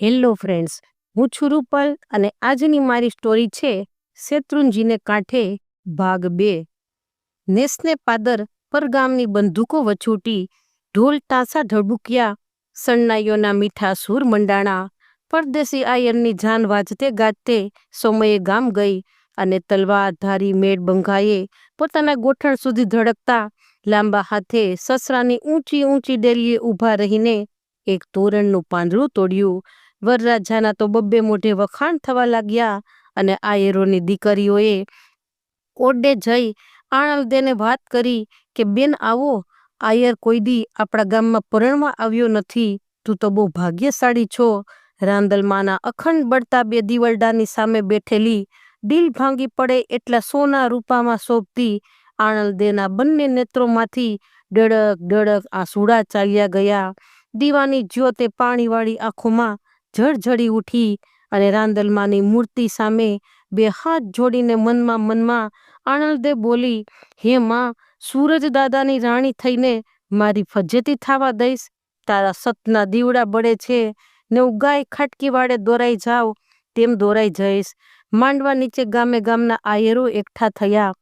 Hello friends, હું છું રૂપલ અને આજની મારી સ્ટોરી છે શેત્રુંજીને કાંઠે ભાગ બે. નેસને પાદર પરગામની બંદૂકો વછૂટી, ઢોલ તાસા ઢબુક્યા સન્નાઈઓના મીઠા સૂર મંડાણા, પરદેશી આયરની જાન વાજતે ગાજતે સમયે ગામ ગઈ અને તલવાર ધારી મેળ બંઘાએ પોતાના ગોઠણ સુધી ધડકતા લાંબા હાથે સસરાની ઊંચી ઊંચી ડેલીએ ઊભા રહીને એક તોરણનું પાંદડું તોડ્યું. વરરાજાના તો બબ્બે મોઢે વખાણ થવા લાગ્યા અને આયરોની દીકરીઓએ ઓરડે જઈ આણલદેને વાત કરી કે, બેન, આવો. આયર કોઈ દી આપણા ગામમાં પરણવા આવ્યો નથી. તું તો બહુ ભાગ્યશાળી છો. રાંદલમાના અખંડ બળતા બે દીવરડાની સામે બેઠેલી દિલ ભાંગી પડે એટલા સોના રૂપામાં શોભતી આણલદેના બંને નેત્રોમાંથી ડળક ડળક આંસુડા ચાલ્યા ગયા. દીવાની જ્યોતે પાણીવાળી આંખોમાં જળજળી ઉઠી અને રાંદલમાની મૂર્તિ સામે બે હાથ જોડીને મનમાં મનમાં આણંદે બોલી, હે માં, સૂરજ દાદાની રાણી થઈને મારી ફજેતી થવા દઈશ. તારા સતના દીવડા બળે છે ને હું ગાય ખાટકી વાળે દોરાઈ જાવ તેમ દોરાઈ જઈશ. માંડવા નીચે ગામે ગામના આયરો એકઠા થયા.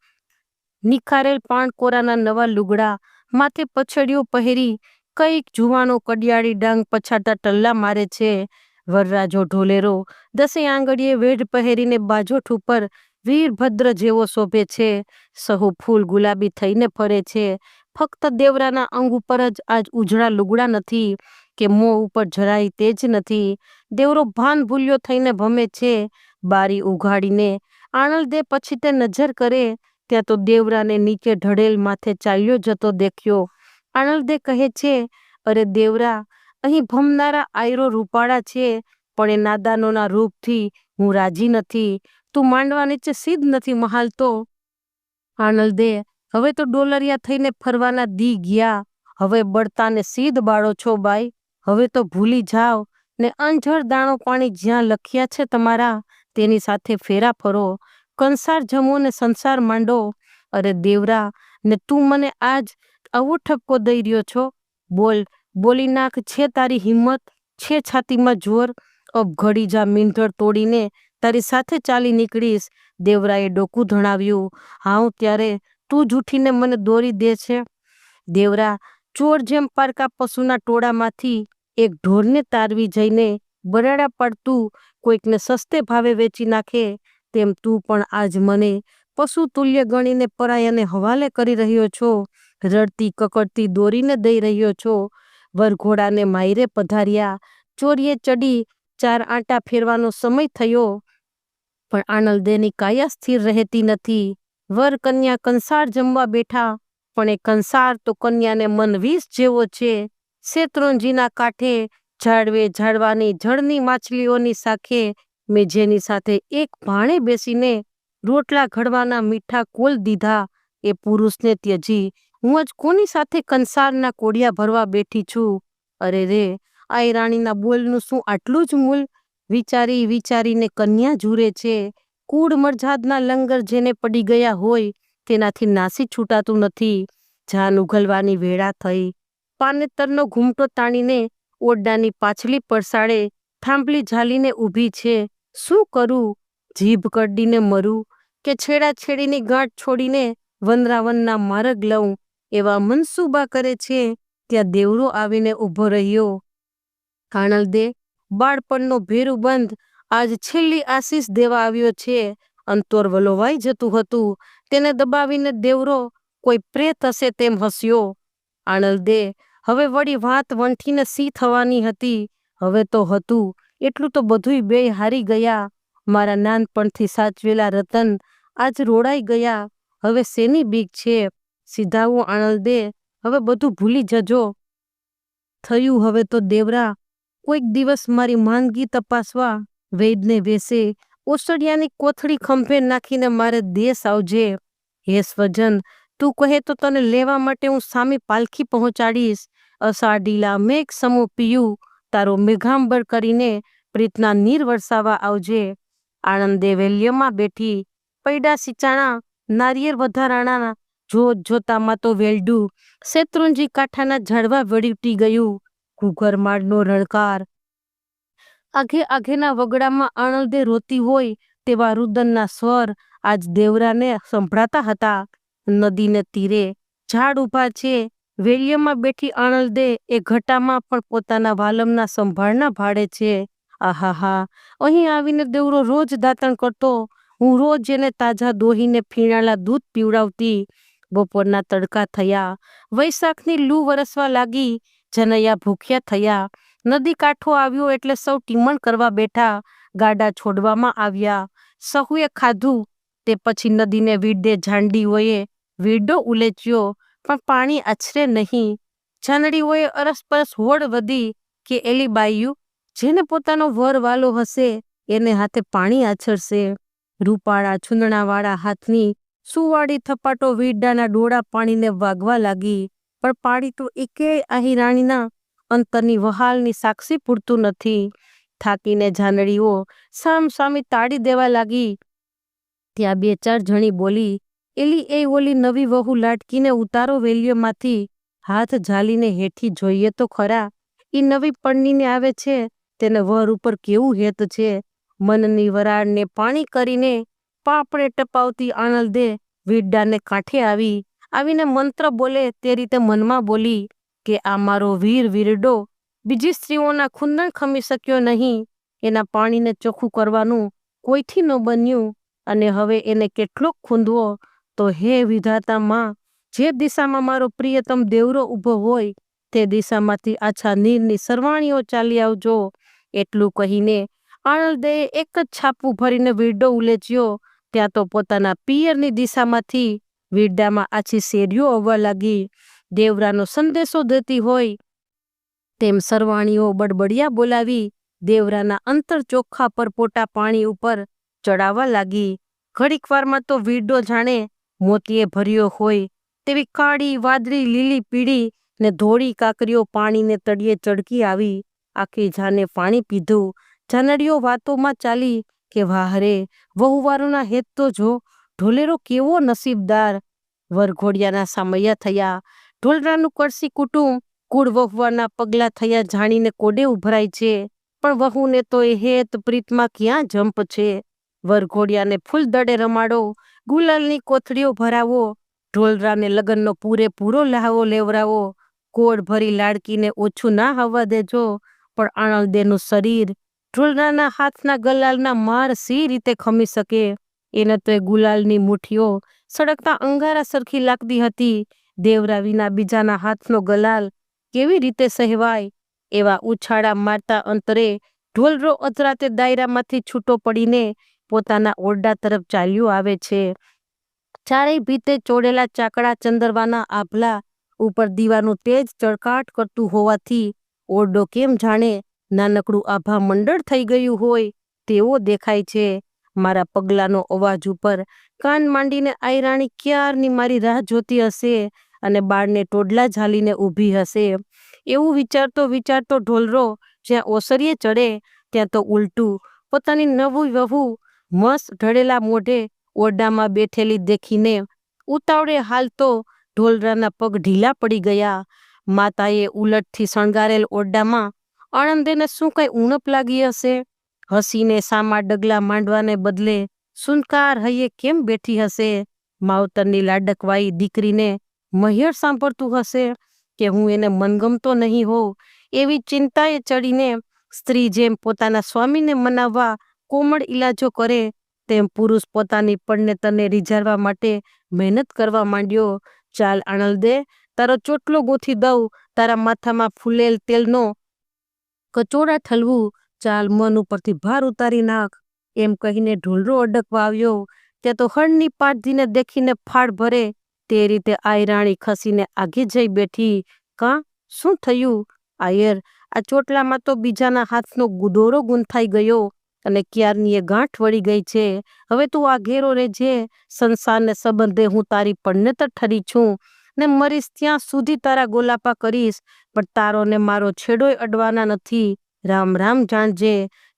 નિખારેલ પાણકોરાના નવા લુગડા, માથે પછડીઓ પહેરી, કંઈક જુવાનો કડિયાળી ડાંગ પછાડતા ટલ્લા મારે છે. વરરાજો ઢોલેરો દસે આંગળીએ વેઢ પહેરીને બાજોઠ ઉપર વીરભદ્ર જેવો શોભે છે. સહુ ફૂલ ગુલાબી થઈને ફરે છે. ફક્ત દેવરાના અંગ ઉપર જ આજ ઉજળા લુગડા નથી કે મોં ઉપર જરાય તેજ નથી. દેવરો ભાન ભૂલ્યો થઈને ભમે છે. બારી ઉઘાડીને આણલદે પછી તે નજર કરે. ત્યાં તો દેવરાને નીચે ઢળેલ માથે ચાલ્યો જતો દેખ્યો. આણલદે કહે છે, અરે દેવરા અહીં ભમનારા આયરો રૂપાળા છે, પણ એ નાદાનોના રૂપથી હું રાજી નથી. તું માંડવા નીચે સિદ્ધ નથી મહાલતો આનલદે હવે તો ડોલરિયા થઈને ફરવાના દી ગયા. હવે બળતાને સીધ બાળો છો બાઈ. હવે તો ભૂલી જાઓ. ને અંજળ દાણો પાણી જ્યાં લખ્યા છે તમારા, તેની સાથે ફેરા ફરો. કંસાર જમો ને સંસાર માંડો. અરે દેવરા, ને તું મને આજ આવો ઠપકો દઈ રહ્યો છો? બોલ બોલી નાખ છે તારી હિંમત, છે છાતીમાં જોર. અબઘડી જા મીંઢળ તોડીને તારી સાથે ચાલી નીકળીશ. દેવરાએ ડોકું ધણાવ્યું. હાઉ ત્યારે તું જૂઠીને મને દોરી દે છે? દેવરા, ચોર જેમ પારકા પશુના ટોળામાંથી એક ઢોરને તારવી જઈને બરાડા પડતું કોઈકને સસ્તે ભાવે વેચી નાખે, તેમ તું પણ આજ મને પશુ તુલ્ય ગણીને પરાયાને હવાલે કરી રહ્યો છો. રડતી, કકડતી દોરીને દઈ રહ્યો છો. વરઘોડાને માયરે પધાર્યા. ચોરીએ ચડી, ચાર આંટા ફેરવાનો સમય થયો. પણ આનલદેની કાયા સ્થિર રહેતી નથી. વર કન્યા કંસાર જમવા બેઠા. પણ એ કંસાર તો કન્યાને મન વીસ જેવો છે. શેત્રુંજીના કાંઠે ઝાડવે ઝાડવાની જળની માછલીઓની સાખે મેં જેની સાથે એક ભાણે બેસીને રોટલા ઘડવાના મીઠા કોલ દીધા. એ પુરુષને ત્યજી હું જ કોની સાથે કંસારના કોડિયા ભરવા બેઠી છું? અરે રે, આ રાણીના બોલનું શું આટલું જ મૂલ? વિચારી વિચારીને કન્યા ઝૂરે છે. કૂડ મરજાદના લંગર જેને પડી ગયા હોય, તેનાથી નાસી છૂટાતું નથી. જાન ઉઘલવાની વેળા થઈ. પાનેતરનો ઘૂમટો તાણીને ઓરડાની પાછલી પરસાળે થાંભલી ઝાલીને ઊભી છે. શું કરું? જીભ કરડીને મરું કે છેડા છેડીની ગાંઠ છોડીને વનરાવનના માર્ગ લઉં? એવા મનસુબા કરે છે, ત્યાં દેવરો આવીને ઊભો રહ્યો. કાણલદે બાળપણનો ભેરું બંધ આજ છેલ્લી આશીષ દેવા આવ્યો છે. અંતોર વલોવાઈ જતું હતું. તેને દબાવીને દેવરો, કોઈ પ્રેત હશે તેમ હસ્યો. આણલદે હવે વળી વાત વંઠીને સી થવાની હતી? હવે તો હતું. એટલું તો બધુંય બે હારી ગયા. મારા નાનપણથી સાચવેલા રતન આજ રોડાઈ ગયા. હવે શેની બીક છે? સીધાવું આણલદે હવે બધું ભૂલી જજો. થયું હવે તો દેવરા, કોઈક દિવસ મારી માંદગી તપાસવા વૈદને વેસે. ઓસડિયાની કોથળી ખંભે નાખીને મારે દેશ આવજે. હે સ્વજન, તું કહે તો તને લેવા માટે હું સામી પાલખી પહોંચાડીશ. અષાઢીલા મેઘ સમૂહ પીયું, તારો મેઘાંબર કરીને પ્રીતના નીર વરસાવા આવજે. આણંદે વેલ્યમાં બેઠી પૈડા સિંચાણા નારિયેર વધારાણા જોત જોતામાં તો વેલડું. શેત્રુંજી કાંઠાના ઝાડવા વળીટી ગયું. ઘૂઘરમાળનો રણકાર. આઘે આઘેના વગડામાં આણંદે રોતી હોય તેવા રુદનના સ્વર આજ દેવરાને સંભળાતા હતા. નદીને તીરે ઝાડ ઊભા છે. વેલિયામાં બેઠી આણંદે એ ઘટામાં પણ પોતાના વાલમના સંભાળના ભાડે છે. આહાહા, અહીં આવીને દેવરો રોજ દાંતણ કરતો. હું રોજ એને તાજા દોહીને ફીણાલા દૂધ પીવડાવતી. બપોરના તડકા થયા. વૈશાખની લૂ વરસવા લાગી. જનૈયા ભૂખ્યા થયા. નદી કાંઠો આવ્યો એટલે સૌ ટીમણ કરવા બેઠા. ગાડા છોડવામાં આવ્યા. સહુએ ખાધું. તે પછી નદીને વીડે ઝાંડીઓએ વીડો ઉલેચ્યો. પણ પાણી આછરે નહીં. જાનડીઓએ અરસપરસ હોડ વધી કે એલી બાઈયું જેને પોતાનો વર વાલો હશે, એને હાથે પાણી આછરશે. રૂપાળા, છૂંદણાવાળા હાથની સુવાળી થપાટો વીરડાના ડોળા પાણીને વાગવા લાગી, પણ પાણી તો એકેય આહી રાણીના અંતરની વહાલની સાક્ષી પૂરતું નથી. થાકીને જાનડીઓ સામ સામી તાળી દેવા લાગી. ત્યાં બે ચાર જણી બોલી, એલી એ ઓલી નવી વહુ લાટકીને ઉતારો વેલ્યોમાંથી હાથ ઝાલીને હેઠી જોઈએ તો ખરા. ઈ નવી પડનીને આવે છે. તેને વર ઉપર કેવું હેત છે? મનની વરાળને પાણી કરીને પાપડે ટપાવતી આનંદે વીરડાને કાંઠે આવી. આવીને મંત્ર બોલે, તે રીતે મનમાં બોલી કે આ મારો વીર વીરડો, બીજી સ્ત્રીઓના ખુંદણ ખમી શક્યો નહીં. એના પાણીને ચોખ્ખું કરવાનું કોઈથી ન બન્યું અને હવે એને કેટલોક ખૂંદવો. તો હે વિધાતા માં, જે દિશામાં મારો પ્રિયતમ દેવરો ઊભો હોય, તે દિશામાંથી આછા નીરની સરવાણીઓ ચાલી આવજો. એટલું કહીને આણંદે એક જ છાપું ભરીને વીરડો ઉલેચ્યો. ત્યાં તો પોતાના પિયરની દિશામાંથી વીરડામાં આછી શેરીઓ આવવા લાગી. દેવરાનો સંદેશો દેતી હોય તેમ સરવાણીઓ બડબડિયા બોલાવી દેવરાના અંતર ચોખ્ખા પર પોટા પાણી ઉપર ચડાવવા લાગી. ઘડીક વારમાં તો વીરડો જાણે મોતીએ ભર્યો હોય તેવી કાળી, વાદળી, લીલી પીળી ને ધોળી કાકરીઓ પાણીને તળિયે ચડકી આવી. આખી જાને પાણી પીધું. જાનડીઓ વાતોમાં ચાલી કે વાહ રે, વહુવારોના હેત તો જો, ઢોલેરો કેવો નસીબદાર. વરઘોડિયાના સામૈયા થયા, ઢોલરાનું કરસી કુટુંબ કુળ વહુવારના પગલા થયા જાણીને કોડે ઉભરાય છે. પણ વહુને તો એ હેત પ્રીતમાં ક્યાં જંપ છે? વરઘોડિયાને ફૂલ દડે રમાડો, ગુલાલની કોથળીઓ ભરાવો, ઢોલરાને લગ્નનો પૂરેપૂરો લહાવો લેવરાવો. કોડ ભરી લાડકીને ઓછું ના હવા દેજો, પણ આણંદેનું શરીર ઢોલરાના હાથના ગલાલના માર સી રીતે ખમી શકે? એને તો એ ગુલાલની મુઠ્ઠીઓ સળગતા અંગારા સરખી લાગતી હતી. દેવરા વિના બીજાના હાથનો ગલાલ કેવી રીતે સહેવાય? એવા ઉછાળા મારતા અંતરે ઢોલરો અધરાતે દાયરામાંથી છૂટો પડીને પોતાના ઓરડા તરફ ચાલ્યો આવે છે. ચારેય ભીતે ચોડેલા ચાકડા ચંદરવાના આભલા ઉપર દીવાનું તેજ ચળકાટ કરતું હોવાથી ઓરડો કેમ જાણે નાનકડું આભા મંડળ થઈ ગયું હોય તેવો દેખાય છે. મારા પગલાનો અવાજ ઉપર કાન માંડીને આયરાણી ક્યારની મારી રાહ જોતી હશે અને બાળને ટોડલા ઝાલીને ઊભી હશે? એવું વિચારતો વિચારતો ઢોલરો જ્યાં ઓસરીએ ચડે, ત્યાં તો ઉલટું પોતાની નવું વહુ મસ્ત ઢળેલા મોઢે ઓરડામાં બેઠેલી દેખીને ઉતાવળે હાલ તો ઢોલરાના પગ ઢીલા પડી ગયા. માતાએ ઉલટથી શણગારેલ ઓરડામાં આણંદેને શું કઈ ઉણપ લાગી હશે? હસીને સામા ડગલા માંડવાને બદલે સુનકાર હૈયે કેમ બેઠી હશે? માવતરની લાડકવાઈ દીકરીને મહિયર સાંભળતું હશે કે હું એને મનગમતો નહીં હોઉં? એવી ચિંતાએ ચડીને સ્ત્રી જેમ પોતાના સ્વામીને મનાવવા કોમળ ઈલાજો કરે, તેમ પુરુષ પોતાની પડનેતરને રીઝાડવા માટે મહેનત કરવા માંડ્યો. ચાલ આણંદે, તારો ચોટલો ગોથી દઉં. તારા માથામાં ફૂલેલ તેલનો કચોડા ઠલવું, ચાલ મન ઉપરથી ભાર ઉતારી નાખ. એમ કહીને ઢોલરો અડકવા આવ્યો. ત્યાં તો હળની પાટધીને દેખીને ફાળ ભરે. તે રીતે આયરાણી ખસીને આગે જઈ બેઠી. કાં? શું થયું? આયર, આ ચોટલામાં તો બીજાના હાથનો ગુદોરો ગુંથાઈ ગયો અને ક્યારની એ ગાંઠ વળી ગઈ છે? હવે તું આ ઘેરો રહેજે. સંસારને સંબંધે હું તારી પડનેતર ઠરી છું. ને મરીશ ત્યાં સુધી તારા ગોલાપા કરીશ. પણ તારો ને મારો છેડોય અડવાના નથી. રામ રામ જાણજે.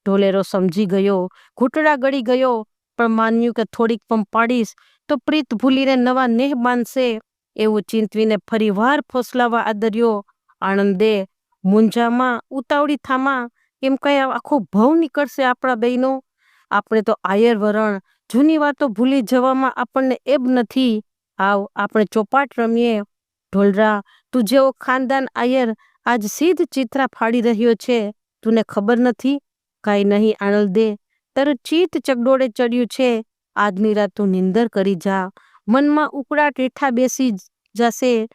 ઢોલેરો સમજી ગયો. ઘૂંટડા ગળી ગયો. પણ માન્યું કે થોડીક પંપાડીશ તો પ્રીત ભૂલીને નવા નેહ બાંધશે. એવું ચિંતવીને ફરી વાર ફોસલાવા આદર્યો. આણંદે, મુંજામાં ઉતાવળી થામા એમ કઈ આખો ભવ નીકળશે આપણા બેનો આપણે તો આયર વરણ. જૂની વાતો ભૂલી જવામાં આપણને એબ નથી. આવ, આપણે ચોપાટ રમીએ. ઢોલરા, તું જેવો ખાનદાન આયર, આજ સીધ ચિત્રા ફાડી રહ્યો છે. તુને ખબર નથી? કાંઈ નહીં આણલ દે. તર ચિત ચગડોળે ચડ્યું છે. આજની રાત તું નિંદર કરી જા. મનમાં ઉકળા હેઠા બેસી જશે.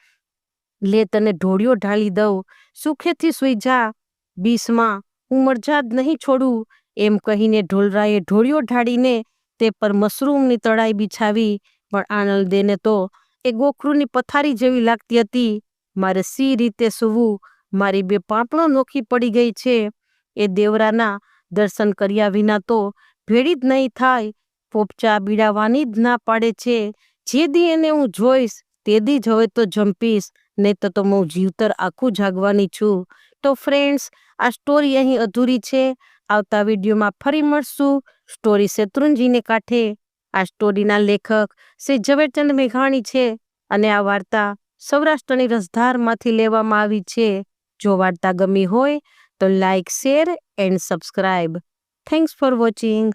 લે તને ઢોળિયો ઢાળી દઉં. સુખેથી સૂઈ જા. બીસમાં, હું મરજાદ નહીં છોડું. એમ કહીને ઢોલરાએ ઢોળિયો ઢાળીને તે પર મશરૂમની તળાઈ બિછાવી પણ આનંદેને તો એ ગોખરૂની પથારી જેવી લાગતી હતી. મારે સી રીતે સૂવું? મારી બે પાંપણો નોખી પડી ગઈ છે. એ દેવરાના દર્શન કર્યા વિના તો ભેળી જ નહીં થાય. પોપચા બીડાવાની જ ના પાડે છે. જે દી એને હું જોઈશ, તે દી જ હવે તો જંપીશ. નહીં તો તો હું જીવતર આખું જાગવાની છું. તો ફ્રેન્ડ્સ, આ સ્ટોરી અહીં અધૂરી છે. આવતા વિડીયોમાં ફરી મળશું. સ્ટોરી શેત્રુંજીને કાંઠે. આ સ્ટોરીના લેખક શ્રી ઝવેરચંદ મેઘાણી છે અને આ વાર્તા સૌરાષ્ટ્રની રસધારમાંથી લેવામાં આવી છે. જો વાર્તા ગમી હોય તો like share and subscribe. Thanks for watching.